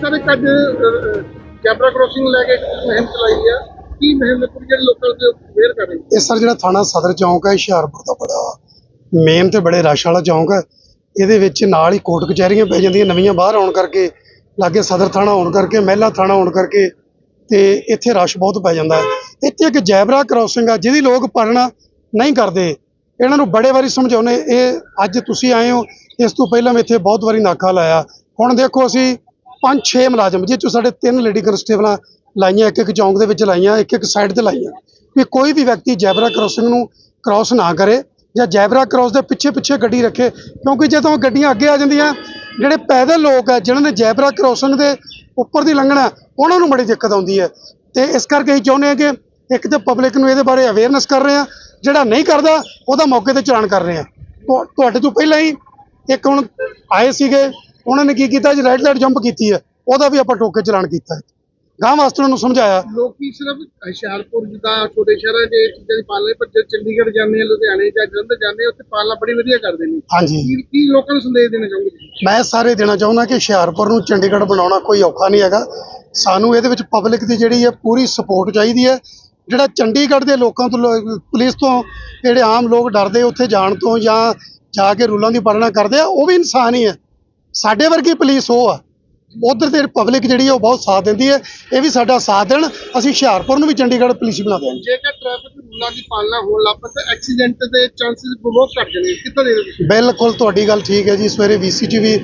Sir ਅੱਜ zebra crossing ਲੈ ਕੇ ਇੱਕ ਚਲਾਈ ਆ। ਕੀ ਮੁਹਿੰਮ ਪੂਰੀ ਜਿਹੜੇ ਲੋਕਾਂ ਦੇ ਅਵੇਅਰ ਕਰ ਰਹੀ ਇਹ ਸਰ, ਜਿਹੜਾ ਥਾਣਾ ਸਦਰ ਚੌਂਕ ਹੈ ਹੁਸ਼ਿਆਰਪੁਰ ਦਾ ਬੜਾ ਮੇਨ ਤੇ ਬੜੇ ਰਸ਼ ਵਾਲਾ ਚੌਂਕ ਹੈ ਇਹਦੇ ਵਿੱਚ ਨਾਲ ਹੀ ਕੋਰਟ ਕਚਹਿਰੀਆਂ ਪੈ ਜਾਂਦੀਆਂ, ਨਵੀਆਂ ਬਾਹਰ ਆਉਣ ਕਰਕੇ, ਲਾਗੇ ਸਦਰ ਥਾਣਾ ਹੋਣ ਕਰਕੇ, ਮਹਿਲਾ ਥਾਣਾ ਹੋਣ ਕਰਕੇ, ਤੇ ਇੱਥੇ ਰਸ਼ ਬਹੁਤ ਪੈ ਜਾਂਦਾ ਹੈ। ਇੱਥੇ ਇੱਕ ਜੈਬਰਾ ਕ੍ਰਾਸਿੰਗ ਆ, ਜਿਹਦੀ ਲੋਕ ਪਾਲਣਾ ਨਹੀਂ ਕਰਦੇ। ਇਹਨਾਂ ਨੂੰ ਬੜੇ ਵਾਰੀ ਸਮਝਾਉਨੇ ਇਹ ਅੱਜ ਤੁਸੀਂ ਆਏ ਹੋ, ਇਸ ਤੋਂ ਪਹਿਲਾਂ ਮੈਂ ਇੱਥੇ ਬਹੁਤ ਵਾਰੀ ਨਾਕਾ ਲਾਇਆ। ਹੁਣ ਦੇਖੋ ਅਸੀਂ ਪੰਜ ਛੇ ਮੁਲਾਜ਼ਮ ਜਿਹ ਚੋਂ ਸਾਡੇ ਤਿੰਨ ਲੇਡੀ ਕਨਸਟੇਬਲਾਂ ਲਾਈਆਂ ਇੱਕ ਇੱਕ ਚੌਂਕ ਦੇ ਵਿੱਚ ਲਾਈਆਂ ਇੱਕ ਇੱਕ ਸਾਈਡ ਤੇ ਲਾਈਆਂ। ਵੀ ਕੋਈ ਵੀ ਵਿਅਕਤੀ ਜੈਬਰਾ ਕ੍ਰਾਸਿੰਗ ਨੂੰ ਕ੍ਰਾਸ ਨਾ ਕਰੇ ਜਾਂ ਜੈਬਰਾ ਕ੍ਰਾਸ ਦੇ ਪਿੱਛੇ ਪਿੱਛੇ ਗੱਡੀ ਰੱਖੇ, ਕਿਉਂਕਿ ਜਦੋਂ ਗੱਡੀਆਂ ਅੱਗੇ ਆ ਜਾਂਦੀਆਂ, ਜਿਹੜੇ ਪੈਦਲ ਲੋਕ ਆ, ਜਿਨ੍ਹਾਂ ਨੇ ਜੈਬਰਾ ਕ੍ਰਾਸਿੰਗ ਦੇ ਉੱਪਰ ਦੀ ਲੰਘਣਾ, ਉਹਨਾਂ ਨੂੰ ਬੜੀ ਦਿੱਕਤ ਆਉਂਦੀ ਹੈ। ਤੇ ਇਸ ਕਰਕੇ ਅਸੀਂ ਚਾਹੁੰਦੇ ਹਾਂ ਕਿ ਇੱਕ ਤੇ ਪਬਲਿਕ ਨੂੰ ਇਹਦੇ ਬਾਰੇ ਅਵੇਅਰਨੈਸ ਕਰ ਰਹੇ ਆ ਜਿਹੜਾ ਨਹੀਂ ਕਰਦਾ, ਉਹਦਾ ਮੌਕੇ ਤੇ ਚਲਾਨ ਕਰ ਰਹੇ ਆ ਤੁਹਾਡੇ ਤੋਂ ਪਹਿਲਾਂ ਹੀ ਇੱਕ ਹੁਣ ਆਏ ਸੀਗੇ ਉਹਨਾਂ ਨੇ ਕੀ ਕੀਤਾ ਜੀ ਰੈੱਡ ਲਾਈਟ ਜੰਪ ਕੀਤੀ ਹੈ। ਉਹਦਾ ਵੀ ਆਪਾਂ ਟੋਕੇ ਚਲਾਨ ਕੀਤਾ ਹੈ। ਗਾਂ ਵਾਸਤੇ ਉਹਨਾਂ ਨੂੰ ਸਮਝਾਇਆ। ਲੋਕੀ ਸਿਰਫ ਹੁਸ਼ਿਆਰਪੁਰ ਜਿੱਦਾਂ ਛੋਟੇ ਸ਼ਹਿਰਾਂ 'ਚ ਇਹ ਚੀਜ਼ਾਂ ਦੀ ਪਾਲਣਾ ਪਰ ਜੇ ਚੰਡੀਗੜ੍ਹ ਜਾਂਦੇ ਆ ਲੁਧਿਆਣੇ ਜਾਂ ਜਲੰਧਰ ਜਾਂਦੇ ਆ ਉੱਥੇ ਪਾਲਣਾ ਬੜੀ ਵਧੀਆ ਕਰਦੇ ਨੇ। ਹਾਂਜੀ। ਕੀ ਲੋਕਾਂ ਨੂੰ ਸੰਦੇਸ਼ ਦੇਣਾ ਚਾਹੁੰਦੇ ਜੀ ਮੈਂ ਸਾਰੇ ਦੇਣਾ ਚਾਹੁੰਦਾ ਕਿ ਹੁਸ਼ਿਆਰਪੁਰ ਨੂੰ ਚੰਡੀਗੜ੍ਹ ਬਣਾਉਣਾ ਕੋਈ ਔਖਾ ਨਹੀਂ ਹੈਗਾ। ਸਾਨੂੰ ਇਹਦੇ ਵਿੱਚ ਪਬਲਿਕ ਦੀ ਜਿਹੜੀ ਹੈ ਪੂਰੀ ਸਪੋਰਟ ਚਾਹੀਦੀ ਹੈ। ਜਿਹੜਾ ਚੰਡੀਗੜ੍ਹ ਦੇ ਲੋਕਾਂ ਤੋਂ ਪੁਲਿਸ ਤੋਂ ਜਿਹੜੇ ਆਮ ਲੋਕ ਡਰਦੇ ਉੱਥੇ ਜਾਣ ਤੋਂ ਜਾਂ ਜਾ ਕੇ ਰੂਲਾਂ ਦੀ ਪਾਲਣਾ ਕਰਦੇ ਆ ਉਹ ਵੀ ਇਨਸਾਨ ਹੀ ਹੈ। ਸਾਡੇ ਵਰਗੀ ਪੁਲਿਸ ਉਹ ਆ। ਉਧਰ ਦੇ ਪਬਲਿਕ ਜਿਹੜੀ ਹੈ ਉਹ ਬਹੁਤ ਸਾਥ ਦਿੰਦੀ ਹੈ ਇਹ ਵੀ ਸਾਡਾ ਸਾਥ ਦੇਣ। ਅਸੀਂ ਹੁਸ਼ਿਆਰਪੁਰ ਨੂੰ ਵੀ ਚੰਡੀਗੜ੍ਹ ਪੁਲਿਸ ਬਣਾ ਦਿਆਂਗੇ। ਜੇਕਰ ਟ੍ਰੈਫਿਕ ਰੂਲਾਂ ਦੀ ਪਾਲਣਾ ਹੋਣ ਲੱਗ ਪਏ ਤਾਂ ਐਕਸੀਡੈਂਟ ਦੇ ਚਾਂਸਸ ਬਹੁਤ ਘੱਟ ਜਾਣੇ ਕਿੱਥੋਂ ਦੇ ਤੁਸੀਂ? ਬਿਲਕੁਲ ਤੁਹਾਡੀ ਗੱਲ ਠੀਕ ਹੈ ਜੀ। ਸਵੇਰੇ ਵੀਸੀ 'ਚ ਵੀ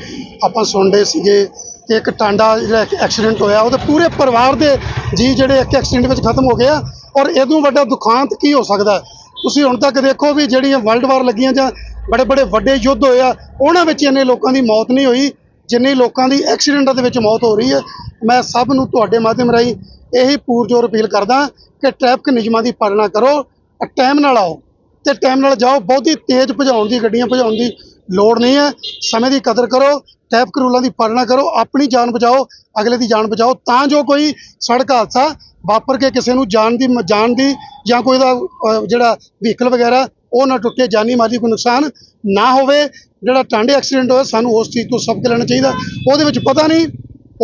ਆਪਾਂ ਸੁਣਦੇ ਸੀਗੇ ਕਿ ਇੱਕ ਟਾਂਡਾ ਜਿਹੜਾ ਐਕਸੀਡੈਂਟ ਹੋਇਆ ਉਹਦੇ ਪੂਰੇ ਪਰਿਵਾਰ ਦੇ ਜੀ ਜਿਹੜੇ ਇੱਕ ਐਕਸੀਡੈਂਟ ਵਿੱਚ ਖਤਮ ਹੋ ਗਏ ਆ। ਔਰ ਇਹਦੋਂ ਵੱਡਾ ਦੁਖਾਂਤ ਕੀ ਹੋ ਸਕਦਾ? ਤੁਸੀਂ ਹੁਣ ਤੱਕ ਦੇਖੋ ਵੀ ਜਿਹੜੀਆਂ ਵਰਲਡ ਵਾਰ ਲੱਗੀਆਂ ਜਾਂ ਬੜੇ ਬੜੇ ਵੱਡੇ ਯੁੱਧ ਹੋਏ ਆ, ਉਹਨਾਂ ਵਿੱਚ ਇੰਨੇ ਲੋਕਾਂ ਦੀ ਮੌਤ ਨਹੀਂ ਹੋਈ, ਜਿੰਨੀ ਲੋਕਾਂ ਦੀ ਐਕਸੀਡੈਂਟਾਂ ਦੇ ਵਿੱਚ ਮੌਤ ਹੋ ਰਹੀ ਹੈ। ਮੈਂ ਸਭ ਨੂੰ ਤੁਹਾਡੇ ਮਾਧਿਅਮ ਰਾਹੀਂ ਇਹੀ ਪੂਰਜੋਰ ਅਪੀਲ ਕਰਦਾ ਕਿ ਟ੍ਰੈਫਿਕ ਨਿਯਮਾਂ ਦੀ ਪਾਲਣਾ ਕਰੋ ਟਾਈਮ ਨਾਲ ਆਓ, ਤੇ ਟਾਈਮ ਨਾਲ ਜਾਓ, ਬਹੁਤੀ ਤੇਜ਼ ਭਜਾਉਣ ਦੀ, ਗੱਡੀਆਂ ਭਜਾਉਣ ਦੀ ਲੋੜ ਨਹੀਂ ਹੈ। ਸਮੇਂ ਦੀ ਕਦਰ ਕਰੋ ਟ੍ਰੈਫਿਕ ਰੂਲਾਂ ਦੀ ਪਾਲਣਾ ਕਰੋ, ਆਪਣੀ ਜਾਨ ਬਚਾਓ, ਅਗਲੇ ਦੀ ਜਾਨ ਬਚਾਓ, ਤਾਂ ਜੋ ਕੋਈ ਸੜਕ ਹਾਦਸਾ ਵਾਪਰ ਕੇ ਕਿਸੇ ਨੂੰ ਜਾਨ ਦੀ ਜਾਨ ਦੀ ਜਾਂ ਕੋਈ ਦਾ ਜਿਹੜਾ ਵਹੀਕਲ ਵਗੈਰਾ ਉਹ ਨਾ ਟੁੱਟੇ ਜਾਨੀ ਮਾਲੀ ਕੋਈ ਨੁਕਸਾਨ ਨਾ ਹੋਵੇ ਜਿਹੜਾ ਟਾਂਡੇ ਐਕਸੀਡੈਂਟ ਹੋਇਆ ਸਾਨੂੰ ਉਸ ਚੀਜ਼ ਤੋਂ ਸਬਕ ਲੈਣਾ ਚਾਹੀਦਾ ਉਹਦੇ ਵਿੱਚ ਪਤਾ ਨਹੀਂ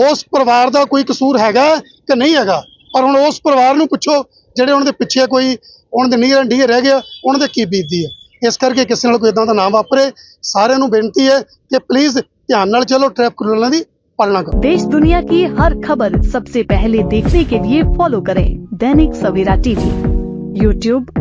ਉਸ ਪਰਿਵਾਰ ਦਾ ਕੋਈ ਕਸੂਰ ਹੈਗਾ ਕਿ ਨਹੀਂ ਹੈਗਾ ਪਰ ਹੁਣ ਉਸ ਪਰਿਵਾਰ ਨੂੰ ਪੁੱਛੋ ਜਿਹੜੇ ਉਹਨਾਂ ਦੇ ਪਿੱਛੇ ਕੋਈ ਉਹਨਾਂ ਦੇ ਨੀਰ ਢੀਰ ਰਹਿ ਗਿਆ ਉਹਨਾਂ ਦੇ ਕੀ ਬੀਤਦੀ ਹੈ ਇਸ ਕਰਕੇ ਕਿਸੇ ਨਾਲ ਕੋਈ ਇਦਾਂ ਦਾ ਨਾ ਵਾਪਰੇ ਸਾਰਿਆਂ ਨੂੰ ਬੇਨਤੀ ਹੈ ਕਿ ਪਲੀਜ਼ ਧਿਆਨ ਨਾਲ ਚਲੋ ਟ੍ਰੈਫਿਕ ਰੂਲਾਂ ਦੀ ਪਾਲਣਾ ਕਰੋ देश दुनिया की हर खबर सबसे पहले देखने के लिए फॉलो करें दैनिक सवेरा टीवी यूट्यूब